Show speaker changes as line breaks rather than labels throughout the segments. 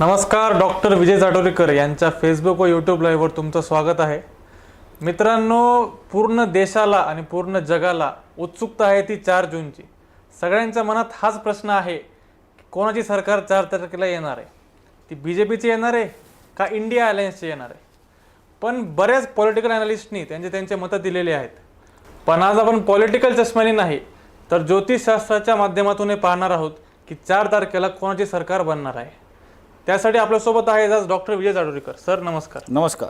नमस्कार डॉक्टर विजय जाटोरीकर यांच्या फेसबुक व यूट्यूब लाईव्हवर तुमचं स्वागत आहे. मित्रांनो पूर्ण देशाला आणि पूर्ण जगाला उत्सुकता आहे ती चार जूनची. सगळ्यांच्या मनात हाच प्रश्न आहे कोणाची सरकार चार तारखेला येणार आहे? ती बी जे पीची येणार आहे का इंडिया अलायन्सची येणार आहे? पण बऱ्याच पॉलिटिकल अनालिस्टनी त्यांचे त्यांचे मतं दिलेले आहेत. पण आज आपण पॉलिटिकल चष्म्याने नाही तर ज्योतिषशास्त्राच्या माध्यमातून हे पाहणार आहोत की चार तारखेला कोणाची सरकार बनणार आहे? त्यासाठी आपल्यासोबत आहे आज डॉक्टर विजय जाडोरीकर. सर नमस्कार.
नमस्कार.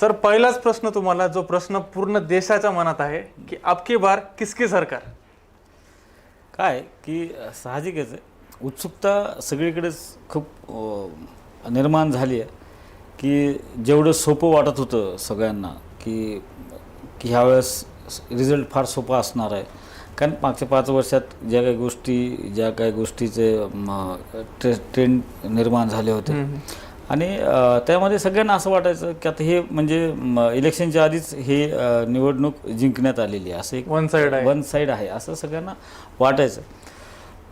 सर पहिलाच प्रश्न तुम्हाला जो प्रश्न पूर्ण देशाच्या मनात आहे की अबकी बार किसकी सरकार?
काय की साहजिकच आहे. उत्सुकता सगळीकडेच खूप अ, निर्माण झाली आहे की जेवढं सोपं वाटत होतं सगळ्यांना की की ह्यावेळेस रिझल्ट फार सोपा असणार आहे. कारण मागच्या पाच वर्षात ज्या काही गोष्टी ज्या काही गोष्टीचे ट्रे ट्रेंड निर्माण झाले होते. आणि त्यामध्ये सगळ्यांना असं वाटायचं की आता हे म्हणजे इलेक्शनच्या आधीच हे निवडणूक जिंकण्यात आलेली आहे. असं एक
वन साइड आहे.
वन साईड आहे. असं सगळ्यांना वाटायचं.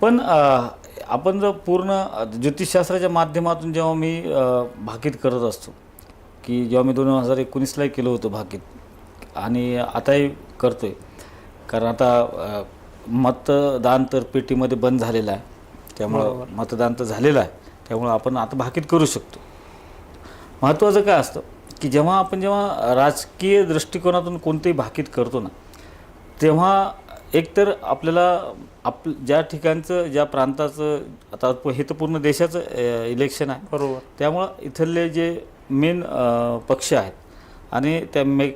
पण आपण जर पूर्ण ज्योतिषशास्त्राच्या माध्यमातून जेव्हा मी भाकीत करत असतो की जेव्हा मी दोन हजार एकोणीसलाही केलं होतं भाकीत आणि आताही करतो आहे कारण आता मतदान तर पेटीमध्ये बंद झालेलं आहे. त्यामुळं मतदान तर झालेलं आहे. त्यामुळं आपण आता भाकीत करू शकतो. महत्त्वाचं काय असतं की जेव्हा आपण जेव्हा राजकीय दृष्टिकोनातून कोणतेही भाकीत करतो ना तेव्हा एकतर आपल्याला आप ज्या ठिकाणचं ज्या प्रांताचं आता हे तर पूर्ण देशाचं इलेक्शन आहे.
बरोबर.
त्यामुळं इथले जे मेन पक्ष आहेत आणि त्या मे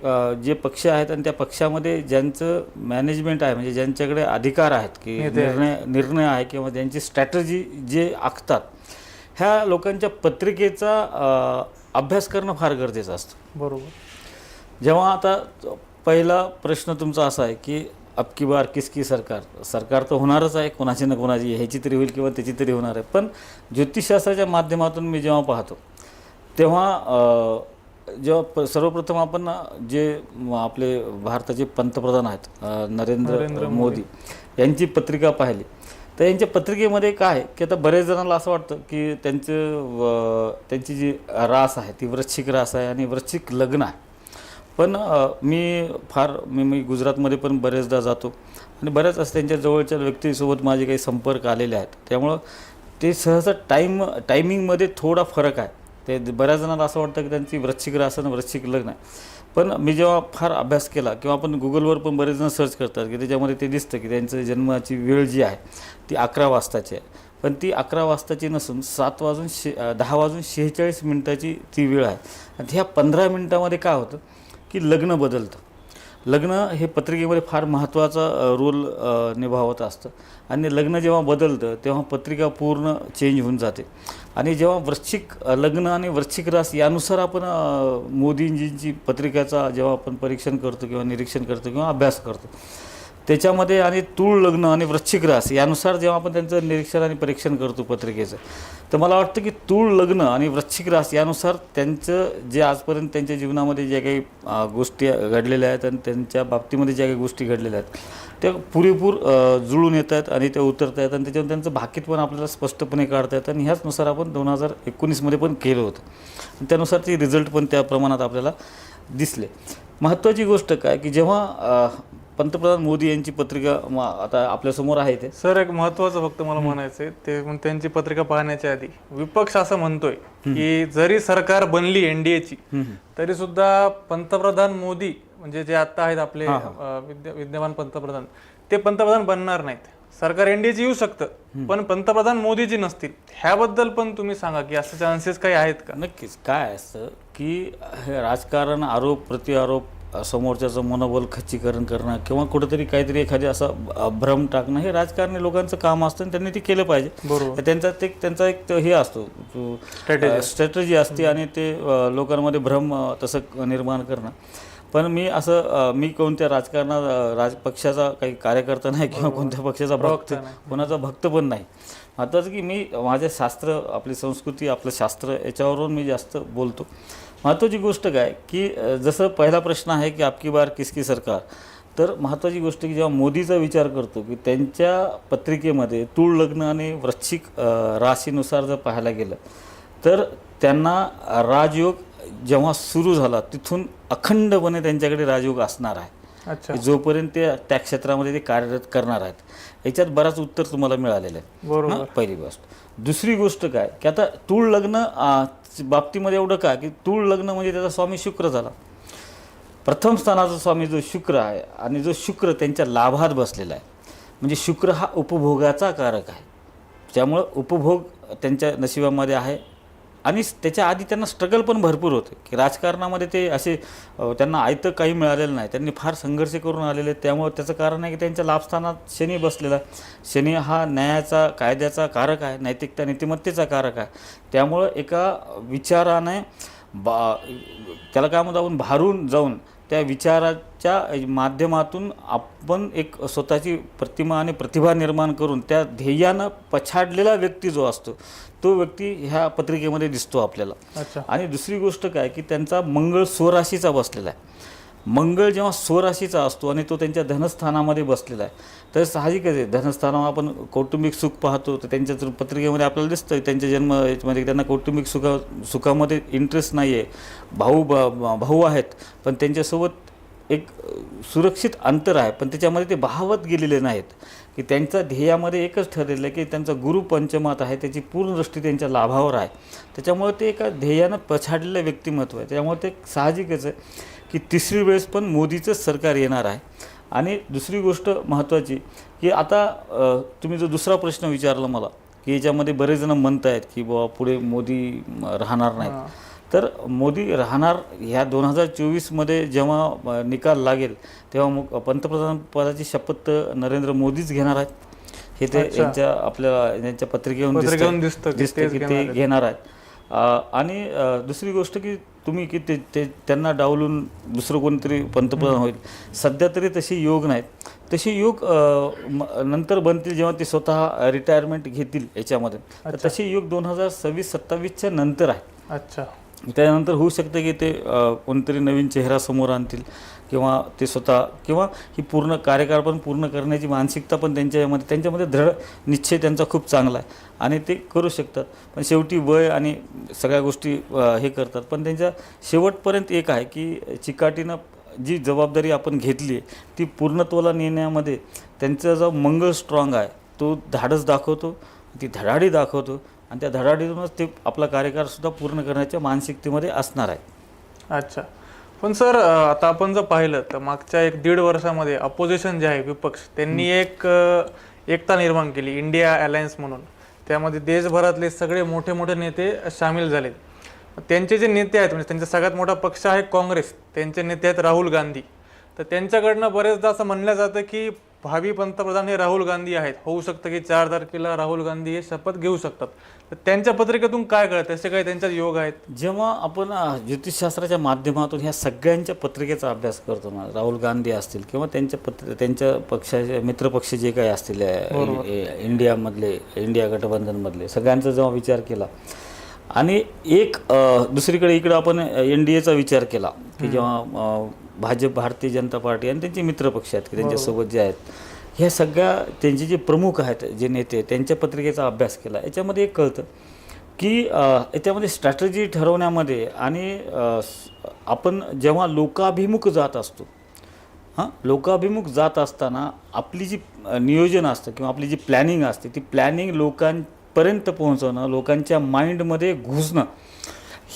जे पक्ष आहेत आणि त्या पक्षामध्ये ज्यांचं मॅनेजमेंट आहे म्हणजे ज्यांच्याकडे अधिकार आहेत की. निर्णय निर्णय आहे किंवा ज्यांची स्ट्रॅटजी जे आखतात ह्या लोकांच्या पत्रिकेचा अभ्यास करणं फार गरजेचं असतं.
बरोबर.
जेव्हा आता पहिला प्रश्न तुमचा असा आहे की अबकी बार किसकी सरकार? सरकार तर होणारच आहे कोणाची ना कोणाची ह्याची तरी होईल किंवा त्याची तरी होणार आहे. पण ज्योतिषशास्त्राच्या माध्यमातून मी जेव्हा पाहतो तेव्हा जेव्हा सर्वप्रथम आपण जे आपले भारताचे पंतप्रधान आहेत
नरेंद्र
नरेंद्र मोदी. यांची पत्रिका पाहिली. तर यांच्या पत्रिकेमध्ये काय आहे की आता बरेच जणांना असं वाटतं की त्यांचं त्यांची जी रास आहे ती वृश्चिक रास आहे आणि वृश्चिक लग्न आहे. पण मी फार मी मी गुजरातमध्ये पण बरेचदा जातो आणि बऱ्याच असं त्यांच्या जवळच्या व्यक्तीसोबत माझे काही संपर्क आलेले आहेत. त्यामुळं ते सहसा टाईम टायमिंगमध्ये थोडा फरक आहे. ते बऱ्याच जणांना असं वाटतं की त्यांची वृश्चिक रास आणि वृश्चिक लग्न आहे. पण मी जेव्हा फार अभ्यास केला किंवा आपण गुगलवर पण बरेच जण सर्च करतात की त्याच्यामध्ये ते दिसतं की त्यांचं जन्माची वेळ जी आहे ती अकरा वाजताची आहे. पण ती अकरा वाजताची नसून सात वाजून शे दहा वाजून शेहेचाळीस मिनटाची ती वेळ आहे. आणि ह्या पंधरा मिनटामध्ये काय होतं की लग्न बदलतं. लग्न हे पत्रिकेमध्ये फार महत्त्वाचा रोल निभावत असतं. आणि लग्न जेव्हा बदलतं तेव्हा पत्रिका पूर्ण चेंज होऊन जाते. आणि जेव्हा वृश्चिक लग्न आणि वृश्चिक रास यानुसार आपण मोदींजींची पत्रिकेचा जेव्हा आपण परीक्षण करतो किंवा निरीक्षण करतो किंवा अभ्यास करतो त्याच्यामध्ये आणि तूळ लग्न आणि वृश्चिक रास यानुसार जेव्हा आपण त्यांचं निरीक्षण आणि परीक्षण करतो पत्रिकेचं तर मला वाटतं की तूळ लग्न आणि वृश्चिक रास यानुसार त्यांचं जे आजपर्यंत त्यांच्या जीवनामध्ये ज्या काही गोष्टी घडलेल्या आहेत आणि त्यांच्या बाबतीमध्ये ज्या काही गोष्टी घडलेल्या आहेत त्या पुरेपूर जुळून येत आहेत आणि त्या उतरत आहेत आणि त्याच्यावर त्यांचं भाकीत पण आपल्याला स्पष्टपणे काढता येतं आणि ह्याचनुसार आपण दोन हजार एकोणीसमध्ये पण केलं होतं. आणि त्यानुसार ते रिझल्ट पण त्या प्रमाणात आपल्याला दिसले. महत्त्वाची गोष्ट काय की जेव्हा पंतप्रधान मोदी यांची पत्रिका म- आता आपल्यासमोर आहे ते.
सर एक महत्वाचं फक्त मला म्हणायचंय ते मग त्यांची पत्रिका पाहण्याच्या आधी. विपक्ष असं म्हणतोय की जरी सरकार बनली एनडीएची तरी सुद्धा पंतप्रधान मोदी म्हणजे जे आता आहेत आपले अं, विद्य- विद्यमान पंतप्रधान ते पंतप्रधान बनणार नाहीत. सरकार एनडीएची येऊ शकतं पण पंतप्रधान मोदीजी नसतील. ह्याबद्दल पण तुम्ही सांगा की असे चान्सेस काही आहेत का?
नक्कीच. काय असतं की हे राजकारण आरोप प्रतिआरोप अ, समोरच्याचं मनोबल खच्चीकरण करणं किंवा कुठेतरी काहीतरी एखादी असा भ्रम टाकणं हे राजकारणी लोकांचं काम असतं आणि त्यांनी ते केलं पाहिजे.
बरोबर.
त्यांचा ते त्यांचा एक हे असतो स्ट्रॅटेजी असते. आणि ते लोकांमध्ये भ्रम तसं निर्माण करणं. पण मी असं मी कोणत्या राजकारणात अ, राज पक्षाचा काही कार्यकर्ता नाही किंवा कोणत्या पक्षाचा भक्त कोणाचा भक्त पण नाही. महत्त्वाचं की मी माझे शास्त्र आपली संस्कृती आपलं शास्त्र याच्यावरून मी जास्त बोलतो. महत्त्वाची गोष्ट काय की जसं पहिला प्रश्न आहे की आपकी बार किसकी सरकार तर महत्त्वाची गोष्ट की जेव्हा मोदीचा विचार करतो की त्यांच्या पत्रिकेमध्ये तूळ लग्न आणि वृश्चिक राशीनुसार जर पाहायला गेलं तर त्यांना राजयोग जेव्हा सुरू झाला तिथून अखंडपणे त्यांच्याकडे राजयोग असणार आहे.
अच्छा.
जोपर्यंत ते त्या क्षेत्रामध्ये ते कार्यरत करणार आहेत. याच्यात बराच उत्तर तुम्हाला मिळालेलं आहे.
बरोबर.
पहिली गोष्ट. दुसरी गोष्ट काय की आता तूळ लग्न बाबतीमध्ये एवढं का की तूळ लग्न म्हणजे त्याचा स्वामी शुक्र झाला. प्रथम स्थानाचा स्वामी जो शुक्र आहे आणि जो शुक्र त्यांच्या लाभात बसलेला आहे. म्हणजे शुक्र हा उपभोगाचा कारक आहे. त्यामुळं उपभोग त्यांच्या नशिबामध्ये आहे आणि त्याच्या आधी त्यांना स्ट्रगल पण भरपूर होते. की राजकारणामध्ये ते असे त्यांना आयतं काही मिळालेलं नाही. त्यांनी फार संघर्ष करून आलेले आहेत. त्यामुळं त्याचं कारण आहे की त्यांच्या लाभस्थानात शनी बसलेला शनी हा न्यायाचा कायद्याचा कारक आहे नैतिकता नीतिमत्तेचा कारक आहे. त्यामुळं एका विचाराने बा त्याला काय म्हणतो आपण भारून जाऊन त्या विचाराच्या माध्यमातून आपण एक स्वतःची प्रतिमा आणि प्रतिभा निर्माण करून त्या ध्येयानं पछाडलेला व्यक्ती जो असतो तो व्यक्ती ह्या पत्रिकेमध्ये दिसतो आपल्याला.
अच्छा.
आणि दुसरी गोष्ट काय की त्यांचा मंगळ स्वराशीचा बसलेला आहे. मंगळ जेव्हा स्वराशीचा असतो आणि तो त्यांच्या धनस्थानामध्ये बसलेला आहे तर साहजिकच आहे. धनस्थानावर आपण कौटुंबिक सुख पाहतो तर त्यांच्या जर पत्रिकेमध्ये आपल्याला दिसतं त्यांच्या जन्म याच्यामध्ये त्यांना कौटुंबिक सुखा सुखामध्ये इंटरेस्ट नाही आहे भाऊ ब- भाऊ आहेत पण त्यांच्यासोबत एक सुरक्षित अंतर आहे पण त्याच्यामध्ये ते भावत गेलेले नाहीत. की त्यांच्या ध्येयामध्ये एकच ठरलेलं आहे की त्यांचा गुरु पंचमात आहे त्याची पूर्ण दृष्टी त्यांच्या लाभावर आहे. त्याच्यामुळे ते एका ध्येयानं पछाडलेलं व्यक्तिमत्व आहे. त्यामुळे ते साहजिकच आहे. की तिसरी वेळेस पण मोदीचंच सरकार येणार आहे आणि दुसरी गोष्ट महत्त्वाची की आता तुम्ही जो दुसरा प्रश्न विचारला मला की याच्यामध्ये बरेच जण म्हणत आहेत की बाबा पुढे मोदी राहणार. नाहीत तर मोदी राहणार ह्या दोन हजार चोवीसमध्ये जेव्हा निकाल लागेल तेव्हा मग पंतप्रधान पदाची शपथ नरेंद्र मोदीच घेणार आहेत हे ते. यांच्या आपल्या यांच्या दिसतंय.
दिसतं की
ते
आहेत.
घेणार आहेत आणि दुसरी गोष्ट की तुम्ही की ते ते त्यांना डावलून दुसरं कोणतरी पंतप्रधान होईल. सध्या तरी तसे योग नाहीत. तसे योग नंतर बनतील जेव्हा ते स्वतः रिटायरमेंट घेतील याच्यामध्ये. तर. तसे योग दोन हजार सव्वीस सत्तावीसच्या नंतर आहे.
अच्छा.
त्यानंतर होऊ शकतं की ते कोणतरी नवीन चेहरा समोर आणतील. किंवा ते स्वतः किंवा ही पूर्ण कार्यकाळ पण पूर्ण करण्याची मानसिकता पण त्यांच्यामध्ये त्यांच्यामध्ये दृढ निश्चय त्यांचा खूप चांगला आहे. आणि ते करू शकतात. पण शेवटी वय आणि सगळ्या गोष्टी हे करतात. पण त्यांच्या शेवटपर्यंत एक आहे की चिकाटीनं जी जबाबदारी आपण घेतली आहे ती पूर्णत्वाला नेण्यामध्ये त्यांचा जो मंगळ स्ट्रॉंग आहे तो धाडस दाखवतो ती धडाडी दाखवतो. आणि त्या धडाडीतूनच ते आपला कार्यकाळसुद्धा पूर्ण करण्याच्या मानसिकतेमध्ये असणार आहे.
अच्छा. पण सर आता आपण जर पाहिलं तर मागच्या एक दीड वर्षामध्ये अपोजिशन जे आहे विपक्ष त्यांनी एक एकता निर्माण केली इंडिया अलायन्स म्हणून. त्यामध्ये देशभरातले सगळे मोठे मोठे नेते सामील झाले त्यांचे जे नेते आहेत म्हणजे त्यांचा सगळ्यात मोठा पक्ष आहे काँग्रेस त्यांचे नेते आहेत राहुल गांधी. तर त्यांच्याकडनं बरेचदा असं म्हणलं जातं की भावी पंतप्रधान हे राहुल गांधी आहेत. होऊ शकतं की चार तारखेला राहुल गांधी हे शपथ घेऊ शकतात. तर त्यांच्या पत्रिकेतून काय कळतं? तसे काही त्यांच्यात योग आहेत?
जेव्हा आपण ज्योतिषशास्त्राच्या माध्यमातून ह्या सगळ्यांच्या पत्रिकेचा अभ्यास करतो ना राहुल गांधी असतील किंवा त्यांच्या पत्र त्यांच्या पक्षाचे मित्रपक्ष जे काही असतील इंडियामधले इंडिया गठबंधनमधले सगळ्यांचा जेव्हा विचार केला आणि एक दुसरीकडे इकडं आपण एन डी एचा विचार केला की जेव्हा भाजप भारतीय जनता पार्टी आणि त्यांचे मित्रपक्ष आहेत की त्यांच्यासोबत जे आहेत. ह्या सगळ्या त्यांचे जे प्रमुख आहेत जे नेते त्यांच्या पत्रिकेचा अभ्यास केला. याच्यामध्ये एक कळतं की याच्यामध्ये स्ट्रॅटजी ठरवण्यामध्ये आणि आपण जेव्हा लोकाभिमुख जात असतो हां लोकाभिमुख जात असताना आपली जी नियोजन असतं किंवा आपली जी प्लॅनिंग असते ती प्लॅनिंग लोकांपर्यंत पोहोचवणं लोकांच्या माइंडमध्ये घुसणं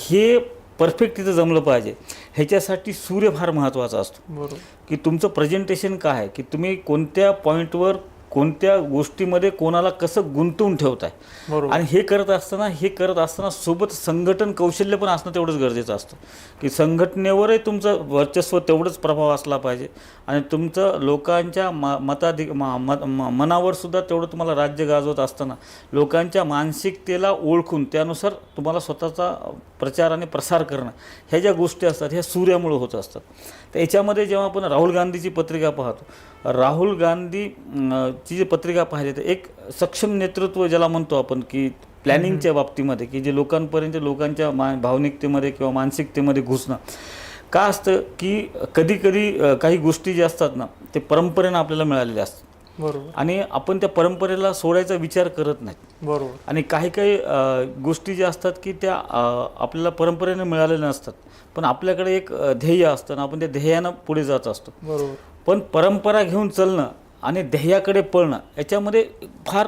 हे परफेक्ट तिथं जमलं पाहिजे. ह्याच्यासाठी सूर्य फार महत्त्वाचा असतो.
बरोबर.
की तुमचं प्रेझेंटेशन काय आहे? की तुम्ही कोणत्या पॉईंटवर कोणत्या गोष्टीमध्ये कोणाला कसं गुंतवून ठेवताय?
बरोबर.
आणि हे करत असताना हे करत असताना सोबत संघटन कौशल्य पण असणं तेवढंच गरजेचं असतं. की संघटनेवरही तुमचं वर्चस्व तेवढंच प्रभाव असला पाहिजे. आणि तुमचं लोकांच्या म मताधिक मनावर सुद्धा तेवढं तुम्हाला राज्य गाजवत असताना लोकांच्या मानसिकतेला ओळखून त्यानुसार तुम्हाला स्वतःचा प्रचार आणि प्रसार करणं ह्या ज्या गोष्टी असतात ह्या सूर्यामुळे होत असतात. तर याच्यामध्ये जेव्हा आपण राहुल गांधीची पत्रिका पाहतो राहुल गांधी अं, ची जी पत्रिका पाहिली तर एक सक्षम नेतृत्व ज्याला म्हणतो आपण की प्लॅनिंगच्या बाबतीमध्ये की जे लोकांपर्यंत लोकांच्या मा भावनिकतेमध्ये किंवा मानसिकतेमध्ये घुसणं. का असतं की कधी कधी अं, काही गोष्टी ज्या असतात ना ते परंपरेनं आपल्याला मिळालेल्या असतात.
बरोबर.
आणि आपण त्या परंपरेला सोडायचा विचार करत नाही.
बरोबर.
आणि काही काही गोष्टी ज्या असतात की त्या आपल्याला परंपरेने मिळालेल्या नसतात. पण आपल्याकडे एक ध्येय असतं आणि आपण त्या ध्येयानं पुढे जात असतो.
बरोबर.
पण परंपरा घेऊन चालणं आणि ध्येयाकडे पळणं याच्यामध्ये फार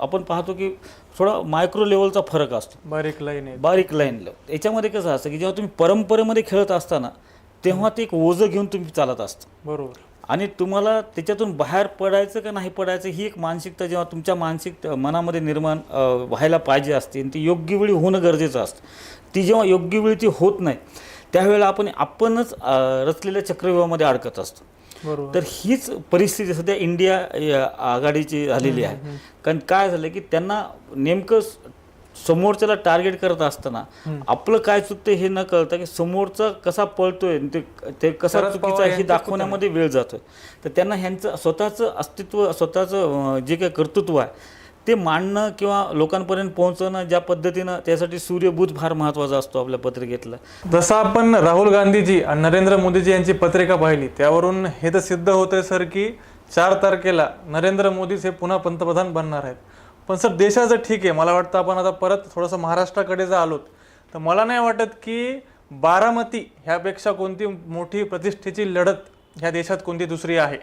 आपण पाहतो की थोडा मायक्रो लेवलचा फरक असतो.
बारीक लाईन आहे.
बारीक लाईन याच्यामध्ये कसं असतं की जेव्हा तुम्ही परंपरेमध्ये खेळत असताना तेव्हा ते एक ओझं घेऊन तुम्ही चालत असतं.
बरोबर.
आणि तुम्हाला त्याच्यातून बाहेर पडायचं का नाही पडायचं ही एक मानसिकता जेव्हा तुमच्या मानसिक मनामध्ये निर्माण व्हायला पाहिजे असते आणि ती योग्य वेळी होणं गरजेचं असतं. ती जेव्हा योग्य वेळी ती होत नाही त्यावेळेला आपण आपणच रचलेल्या चक्रव्यूहामध्ये अडकत असतो.
बरोबर.
तर हीच परिस्थिती सध्या इंडिया या आघाडीची झालेली आहे. कारण काय झालं की त्यांना नेमकं समोरच्याला टार्गेट करत असताना आपलं काय चुकतं हे न कळता की समोरचा कसा पळतोय ते ते कसा चुकीचा हे दाखवण्यामध्ये वेळ जातोय. तर त्यांना ह्यांचं स्वतःचं अस्तित्व स्वतःचं जे काही कर्तृत्व आहे ते मांडणं किंवा लोकांपर्यंत पोहोचवणं ज्या पद्धतीनं त्यासाठी सूर्यबुध फार महत्त्वाचा असतो आपल्या पत्रिकेतला.
जसं आपण राहुल गांधीजी आणि नरेंद्र मोदीजी यांची पत्रिका पाहिली त्यावरून हे तर सिद्ध होतंय सर की चार तारखेला नरेंद्र मोदीच हे पुन्हा पंतप्रधान बनणार आहेत. पण सर देशाचं ठीक आहे. मला वाटतं आपण आता परत थोडंसं महाराष्ट्राकडे जर आलोत तर मला नाही वाटत की बारामती ह्यापेक्षा कोणती मोठी प्रतिष्ठेची लढत ह्या देशात कोणती दुसरी आहे.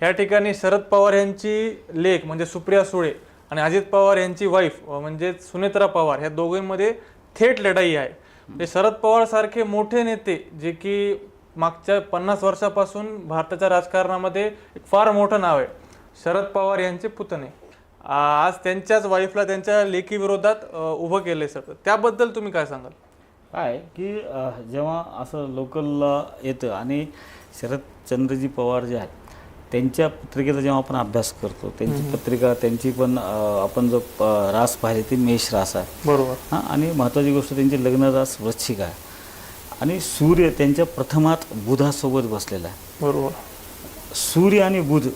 ह्या ठिकाणी शरद पवार यांची लेख म्हणजे सुप्रिया सुळे आणि अजित पवार यांची वाईफ म्हणजे सुनेत्रा पवार ह्या दोघींमध्ये थेट लढाई आहे. म्हणजे शरद पवार सारखे मोठे नेते जे की मागच्या पन्नास वर्षापासून भारताच्या राजकारणामध्ये एक फार मोठं नाव आहे. शरद पवार यांचे पुतणे. आज त्यांच्याच वाईफला त्यांच्या लेखी विरोधात अ, उभं केले सर त्याबद्दल तुम्ही काय सांगाल?
काय की जेव्हा असं लोकलला येतं आणि शरदचंद्रजी पवार जे आहेत त्यांच्या पत्रिकेचा जेव्हा आपण अभ्यास करतो त्यांची पत्रिका त्यांची पण आपण जो रास पाहिली ती मेष रास आहे.
बरोबर.
हां आणि महत्त्वाची गोष्ट त्यांची लग्न रास वृश्चिक आहे. आणि सूर्य त्यांच्या प्रथमात बुधासोबत बसलेला आहे.
बरोबर.
सूर्य आणि बुध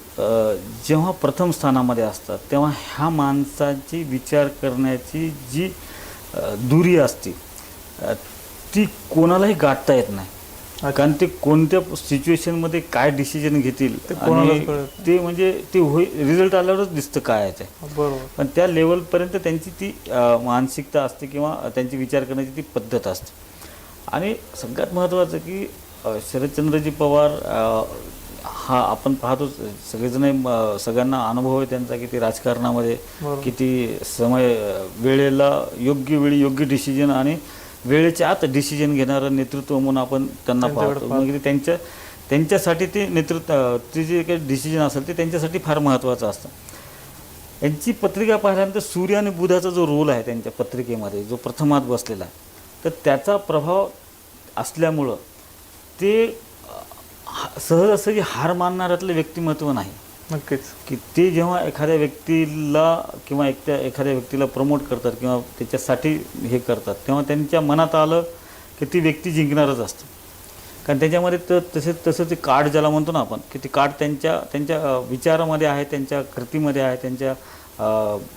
जेव्हा प्रथम स्थानामध्ये असतात तेव्हा ह्या माणसाची विचार करण्याची जी दुरी असते ती कोणालाही गाठता येत नाही. कारण ते कोणत्या सिच्युएशनमध्ये काय डिसिजन घेतील
ते
म्हणजे ते होई रिझल्ट आल्यावरच दिसतं काय आहे ते
बरोबर.
पण त्या लेवलपर्यंत त्यांची ती मानसिकता असते किंवा त्यांची विचार करण्याची ती पद्धत असते. आणि सगळ्यात महत्त्वाचं की शरदचंद्रजी पवार हा आपण पाहतो सगळेजण सगळ्यांना अनुभव आहे त्यांचा किती राजकारणामध्ये. किती समय वेळेला योग्य वेळी योग्य डिसिजन आणि वेळेच्या आत डिसिजन घेणारं नेतृत्व म्हणून आपण त्यांना पाहतो. म्हणजे त्यांच्या त्यांच्यासाठी ते नेतृत्व ते जे काही डिसिजन असेल ते त्यांच्यासाठी फार महत्त्वाचं असतं. यांची पत्रिका पाहिल्यानंतर सूर्य आणि बुधाचा जो रोल आहे त्यांच्या पत्रिकेमध्ये जो प्रथमात बसलेला आहे तर त्याचा प्रभाव असल्यामुळं ते अ, सहजासहजी हार मानणाऱ्यातलं व्यक्तिमत्व नाही.
नक्कीच.
की ते जेव्हा एखाद्या व्यक्तीला किंवा एक त्या एखाद्या व्यक्तीला प्रमोट करतात किंवा त्याच्यासाठी हे करतात तेव्हा त्यांच्या मनात आलं की ती व्यक्ती जिंकणारच असते. कारण त्याच्यामध्ये तर तसे तसं ते कार्ड ज्याला म्हणतो ना आपण की ते कार्ड त्यांच्या त्यांच्या विचारामध्ये आहे त्यांच्या कृतीमध्ये आहे त्यांच्या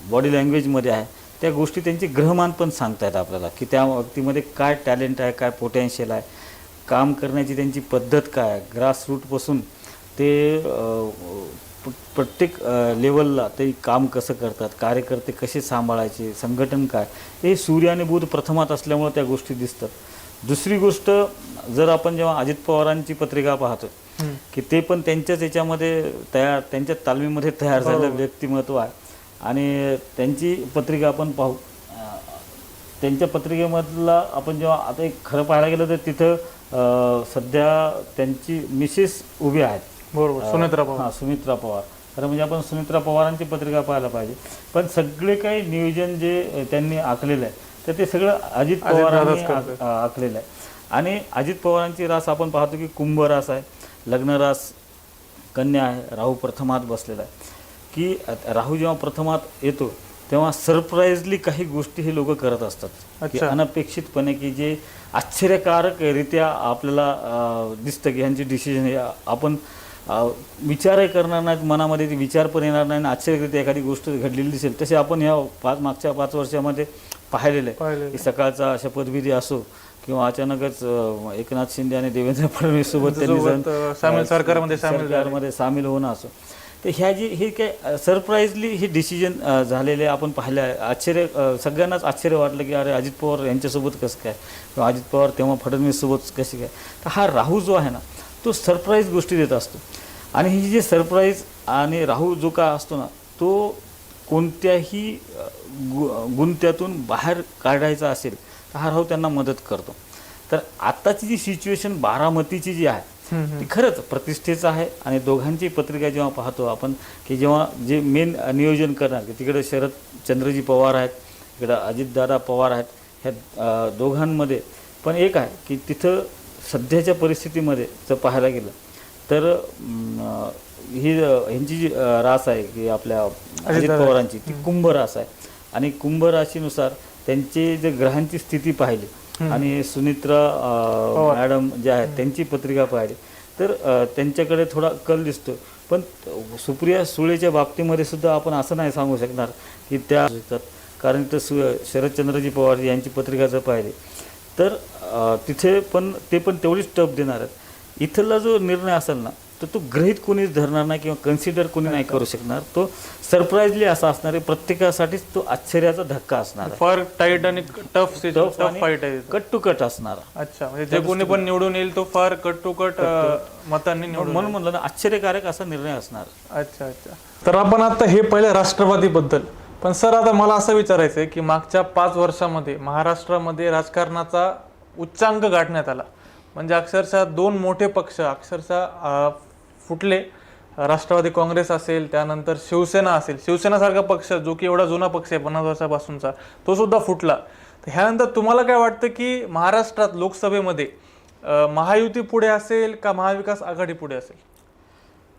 बॉडी लँग्वेजमध्ये आहे. त्या गोष्टी त्यांचे ग्रहमान पण सांगतायत आपल्याला की त्या व्यक्तीमध्ये काय टॅलेंट आहे काय पोटेन्शियल आहे. काम करण्याची त्यांची पद्धत काय ग्रासरूटपासून ते प्रत्येक लेवलला ते काम कसं करतात? कार्यकर्ते कसे सांभाळायचे? संघटन काय? हे सूर्य आणि बुध प्रथमात असल्यामुळे त्या गोष्टी दिसतात. दुसरी गोष्ट जर आपण जेव्हा अजित पवारांची पत्रिका पाहतो. की ते पण त्यांच्याच याच्यामध्ये तयार त्यांच्या तालमीमध्ये तयार झालेलं व्यक्तिमत्व आहे. आणि त्यांची पत्रिका आपण पाहू. त्यांच्या पत्रिकेमधला आपण जेव्हा आता एक खरं पाहायला गेलं तर तिथं सध्या त्यांची मिसेस उभी आहेत.
बरोबर. सुनेत्रा पवार.
हां सुमित्रा पवार. खरं म्हणजे आपण सुमित्रा पवारांची पत्रिका पाहायला पाहिजे. पण सगळे काही नियोजन जे अ, त्यांनी आखलेलं आहे तर ते सगळं अजित पवारांनी
दादाच करतात.
आ- आ- आखलेलं आहे. आणि अजित पवारांची रास आपण पाहतो की कुंभ रास आहे लग्न रास कन्या आहे राहू प्रथमात बसलेला आहे. की राहू जेव्हा प्रथमात येतो तेव्हा सरप्राईजली काही गोष्टी हे लोक करत असतात. की. अनपेक्षितपणे की जे आश्चर्यकारकरित्या आपल्याला दिसतं की ह्यांची डिसिजन हे आपण विचारही करणार नाहीत मनामध्ये ते विचार पण येणार नाही आणि आश्चर्यकरित्या एखादी गोष्ट घडलेली दिसेल. तसे आपण ह्या पाच मागच्या पाच वर्षामध्ये पाहिलेलं आहे. की सकाळचा शपथविधी असो किंवा अचानकच एकनाथ शिंदे आणि देवेंद्र फडणवीस सोबत त्यांनी.
सरकारमध्ये सामील
होणं असो. तर ह्या जी हे काय सरप्राईजली हे डिसिजन झालेले आपण पाहिलं आहे. आश्चर्य सगळ्यांनाच आश्चर्य वाटलं की अरे अजित पवार यांच्यासोबत कसं काय? किंवा अजित पवार तेव्हा फडणवीससोबत कसे काय? तर हा राहू जो आहे ना तो सरप्राईज गोष्टी देत असतो. आणि ही जे सरप्राईज आणि राहू जो का असतो ना तो कोणत्याही गु गुंत्यातून बाहेर काढायचा असेल तर हा राहू त्यांना मदत करतो. तर आत्ताची जी सिच्युएशन बारामतीची जी आहे ती खरंच प्रतिष्ठेचं आहे आणि दोघांची पत्रिका जेव्हा पाहतो आपण की जेव्हा जे मेन नियोजन करणार की तिकडे शरद चंद्रजी पवार आहेत इकडं अजितदादा पवार आहेत ह्या दोघांमध्ये. पण एक आहे की तिथं सध्याच्या परिस्थितीमध्ये जर पाहायला गेलं तर ही ह्यांची जी रास आहे की आपल्या अजित पवारांची ती कुंभ रास आहे. आणि कुंभ राशीनुसार त्यांची जे ग्रहांची स्थिती पाहिली आणि सुनित्रा मॅडम जे आहेत त्यांची पत्रिका पाहिली. तर त्यांच्याकडे थोडा कल दिसतो. पण सुप्रिया सुळेच्या बाबतीमध्ये सुद्धा आपण असं नाही सांगू शकणार की त्या कारण तर सु शरदचंद्रजी पवार यांची पत्रिका जर पाहिली तर तिथे पण ते पण तेवढीच टप देणार आहेत. इथला जो निर्णय असेल ना तर तो गृहित कोणीच धरणार नाही किंवा कन्सिडर कोणी नाही करू शकणार. तो सरप्राईजली असा असणार आहे प्रत्येकासाठीच तो आश्चर्याचा धक्का असणार आहे.
फार टाईट आणि टफ
Tough
टफ
आणि
फाईट आहे.
कट टू कट असणार.
अच्छा म्हणजे जे कोणी पण निवडून येईल तो फार कट टू कट मतांनी निवडून
म्हणून म्हणलं ना आश्चर्यकारक असा निर्णय असणार.
अच्छा अच्छा. तर आपण आता हे पहिलं राष्ट्रवादीबद्दल. पण सर आता मला असं विचारायचं आहे की मागच्या पाच वर्षामध्ये महाराष्ट्रामध्ये राजकारणाचा उच्चांक गाठण्यात आला. म्हणजे अक्षरशः दोन मोठे पक्ष अक्षरशः अं, फुटले. राष्ट्रवादी काँग्रेस असेल त्यानंतर शिवसेना असेल. शिवसेनासारखा पक्ष जो की एवढा जुना पक्ष आहे पन्नास वर्षापासूनचा तो सुद्धा फुटला. तर ह्यानंतर तुम्हाला काय वाटतं की महाराष्ट्रात लोकसभेमध्ये महायुती पुढे असेल का महाविकास आघाडी पुढे असेल?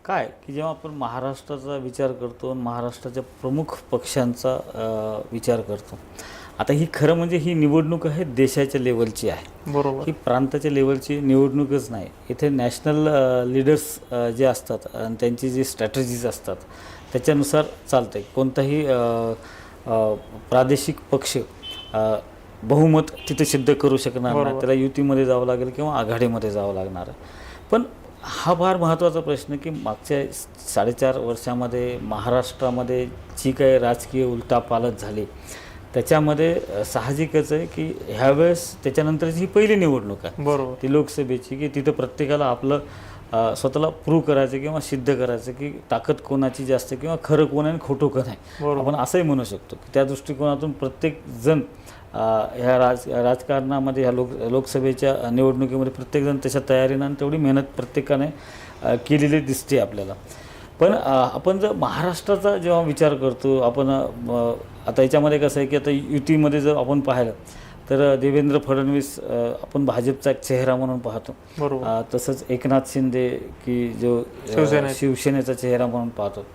काय? की जेव्हा आपण महाराष्ट्राचा विचार करतो आणि महाराष्ट्राच्या प्रमुख पक्षांचा विचार करतो आता ही खरं म्हणजे ही निवडणूक आहे देशाच्या लेवलची आहे.
बरोबर.
ही प्रांताच्या लेवलची निवडणूकच नाही. इथे नॅशनल लिडर्स जे असतात आणि त्यांची जी स्ट्रॅटजीज असतात त्याच्यानुसार चालतं आहे कोणताही प्रादेशिक पक्ष बहुमत तिथे सिद्ध करू शकणार नाही. त्याला युतीमध्ये जावं लागेल किंवा आघाडीमध्ये जावं लागणार. पण हा फार महत्त्वाचा प्रश्न की मागच्या साडेचार वर्षामध्ये महाराष्ट्रामध्ये जी काही राजकीय उलटापालट झाली त्याच्यामध्ये साहजिकच आहे की ह्यावेळेस त्याच्यानंतरची ही पहिली निवडणूक आहे.
बरोबर.
ती लोकसभेची की तिथं प्रत्येकाला आपलं अ, स्वतःला प्रूव्ह करायचं किंवा सिद्ध करायचं की ताकद कोणाची जास्त किंवा खरं कोण आहे आणि खोटं कोण आहे.
बरोबर.
आपण असंही म्हणू शकतो की त्या दृष्टिकोनातून प्रत्येक जण अ, ह्या राज राजकारणामध्ये ह्या लोक लोकसभेच्या निवडणुकीमध्ये प्रत्येकजण त्याच्या तयारीनं आणि तेवढी मेहनत प्रत्येकाने अ, केलेली दिसते आपल्याला. पण अ, आपण जर महाराष्ट्राचा जेव्हा विचार करतो आपण अ, आता याच्यामध्ये कसं आहे की आता युतीमध्ये जर आपण पाहिलं तर देवेंद्र फडणवीस आपण भाजपचा एक चेहरा म्हणून पाहतो. तसंच एकनाथ शिंदे की जो. शिवसेनेचा. चेहरा म्हणून पाहतो.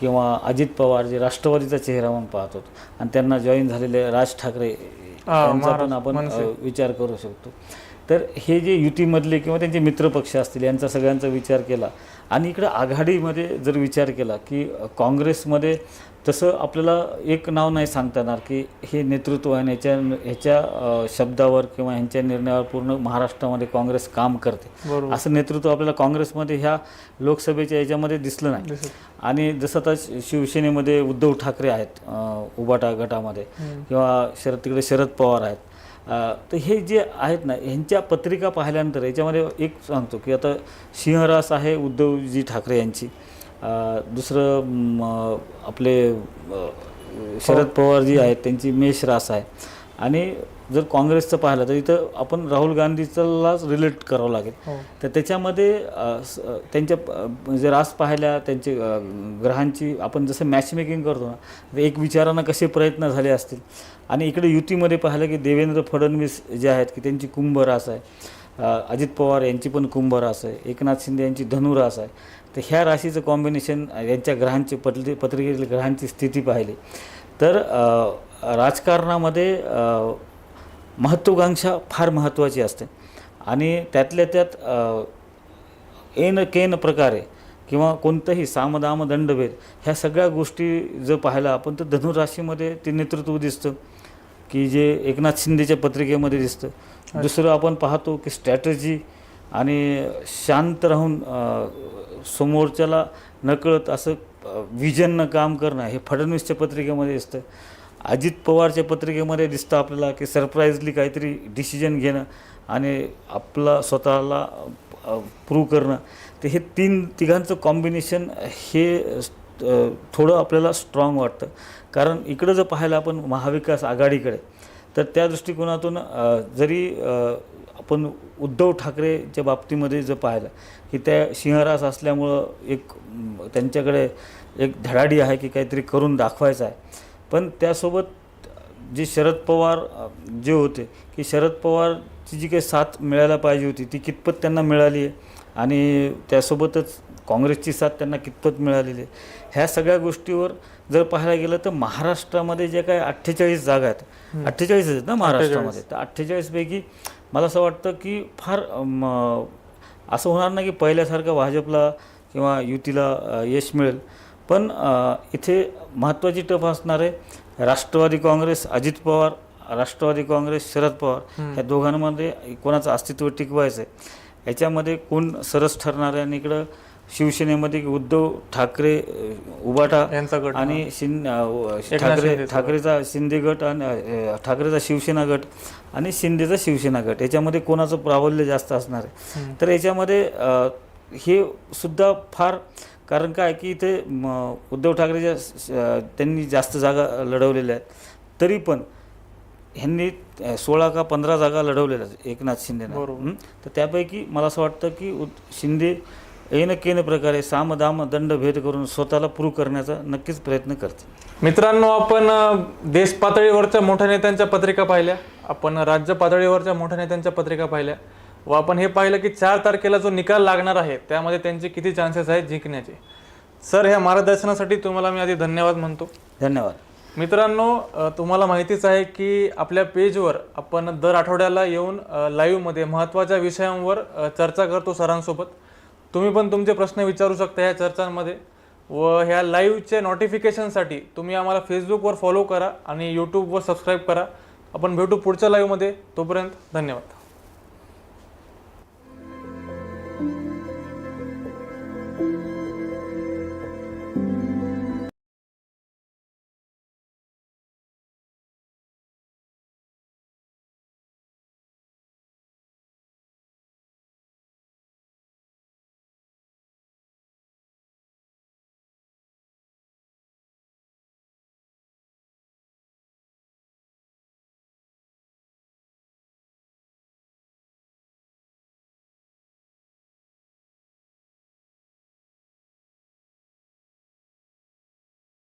किंवा अजित पवार जे राष्ट्रवादीचा चेहरा म्हणून पाहतो. आणि त्यांना जॉईन झालेले राज ठाकरे यांचा पण आपण विचार करू शकतो. तर हे जे युतीमधले किंवा त्यांचे मित्रपक्ष असतील यांचा सगळ्यांचा विचार केला. आणि इकडं आघाडीमध्ये जर विचार केला की काँग्रेसमध्ये तसं आपल्याला एक नाव नाही सांगता येणार की हे नेतृत्व आहे ह्याच्या ह्याच्या शब्दावर किंवा ह्यांच्या निर्णयावर पूर्ण महाराष्ट्रामध्ये काँग्रेस काम करते. असं नेतृत्व आपल्याला काँग्रेसमध्ये ह्या लोकसभेच्या याच्यामध्ये दिसलं नाही. आणि जसं आता शिवसेनेमध्ये उद्धव ठाकरे आहेत उबाटा गटामध्ये. किंवा शरद तिकडे शरद पवार आहेत. तर हे जे आहेत ना ह्यांच्या पत्रिका पाहिल्यानंतर याच्यामध्ये एक सांगतो की आता सिंहरास आहे उद्धवजी ठाकरे यांची. दुसरं आपले शरद पवारजी आहेत त्यांची मेष रास आहे. आणि जर काँग्रेसचं पाहिलं तर इथं आपण राहुल गांधीचालाच रिलेट करावं लागेल.
हो.
तर त्याच्यामध्ये त्यांच्या अ, म्हणजे रास पाहिल्या त्यांचे ग्रहांची आपण जसं मॅच मेकिंग करतो ना तर एक विचारानं कसे प्रयत्न झाले असतील. आणि इकडे युतीमध्ये पाहिलं की देवेंद्र फडणवीस जे आहेत की त्यांची कुंभ रास आहे. अजित पवार यांची पण कुंभरास आहे एकनाथ शिंदे यांची धनुरास आहे. तर ह्या राशीचं कॉम्बिनेशन यांच्या ग्रहांची पटली पत्रिकेतील ग्रहांची स्थिती पाहिली. तर राजकारणामध्ये महत्त्वाकांक्षा फार महत्त्वाची असते. आणि त्यातल्या त्यात एन केन प्रकारे किंवा कोणतंही सामदाम दंडभेद ह्या सगळ्या गोष्टी जर पाहायला आपण तर धनुराशीमध्ये ते नेतृत्व दिसतं. की जे एकनाथ शिंदेच्या पत्रिकेमध्ये दिसतं. दुसरं आपण पाहतो की स्ट्रॅटजी आणि शांत राहून समोरच्याला नकळत असं विजननं काम करणं हे फडणवीसच्या पत्रिकेमध्ये दिसतं. अजित पवारच्या पत्रिकेमध्ये दिसतं आपल्याला की सरप्राईजली काहीतरी डिसिजन घेणं आणि आपला स्वतःला प्रूव्ह करणं. तर हे तीन तिघांचं कॉम्बिनेशन हे थोडं आपल्याला स्ट्रॉंग वाटतं. कारण इकडं जर पाहायला आपण महाविकास आघाडीकडे तर त्या दृष्टिकोनातून जरी आपण उद्धव ठाकरेच्या बाबतीमध्ये जर पाहिलं की त्या सिंहरास असल्यामुळं एक त्यांच्याकडे एक धडाडी आहे की काहीतरी करून दाखवायचं आहे. पण त्यासोबत जे शरद पवार जे होते की शरद पवारची जी काही साथ मिळायला पाहिजे होती ती कितपत त्यांना मिळाली आहे? आणि त्यासोबतच काँग्रेसची साथ त्यांना कितपत मिळालेली आहे? ह्या सगळ्या गोष्टीवर जर पाहायला गेलं तर महाराष्ट्रामध्ये जे काही अठ्ठेचाळीस जागा आहेत अठ्ठेचाळीस आहेत ना महाराष्ट्रामध्ये. तर अठ्ठेचाळीसपैकी मला असं वाटतं की फार असं होणार नाही की पहिल्यासारखं भाजपला किंवा युतीला यश मिळेल. पण इथे महत्त्वाची टफ असणार आहे राष्ट्रवादी काँग्रेस अजित पवार राष्ट्रवादी काँग्रेस शरद पवार. ह्या दोघांमध्ये कोणाचं अस्तित्व टिकवायचं आहे? याच्यामध्ये कोण सरस ठरणार आहे आणि इकडं शिवसेनेमध्ये उद्धव ठाकरे उबाटा
यांचा गट
आणि
एकनाथ
ठाकरे ठाकरेचा शिंदे गट आणि ठाकरेचा शिवसेना गट आणि शिंदेचा शिवसेना गट. याच्यामध्ये कोणाचं प्राबल्य जास्त असणार आहे? तर याच्यामध्ये हे सुद्धा फार कारण काय की इथे उद्धव ठाकरेच्या त्यांनी जास्त जागा लढवलेल्या आहेत. तरी पण ह्यांनी सोळा का पंधरा जागा लढवलेल्या आहेत एकनाथ शिंदेनं? तर त्यापैकी मला असं वाटतं की उद- शिंदे येन केन प्रकारे सामदाम दंड भेद करून स्वतःला प्रूव्ह करण्याचा नक्कीच प्रयत्न करतील
मित्रांनो आपण देश पातळीवरच्या मोठ्या नेत्यांच्या पत्रिका पाहिल्या. आपण राज्य पातळीवरच्या मोठ्या नेत्यांच्या पत्रिका पाहिल्या. व आपण हे पाहिलं की चार तारखेला जो निकाल लागणार आहे त्यामध्ये त्यांचे किती चान्सेस आहेत जिंकण्याचे. सर ह्या मार्गदर्शनासाठी तुम्हाला मी आधी धन्यवाद म्हणतो.
धन्यवाद.
मित्रांनो तुम्हाला माहितीच आहे की आपल्या पेजवर आपण दर आठवड्याला येऊन लाईव्हमध्ये महत्त्वाच्या विषयांवर चर्चा करतो सरांसोबत. तुम्ही पण तुमचे प्रश्न विचारू शकता ह्या चर्चांमध्ये व ह्या लाईव्हच्या नोटिफिकेशनसाठी तुम्ही आम्हाला फेसबुकवर फॉलो करा आणि यूट्यूबवर सबस्क्राईब करा. आपण भेटू पुढच्या लाईव्हमध्ये तोपर्यंत धन्यवाद.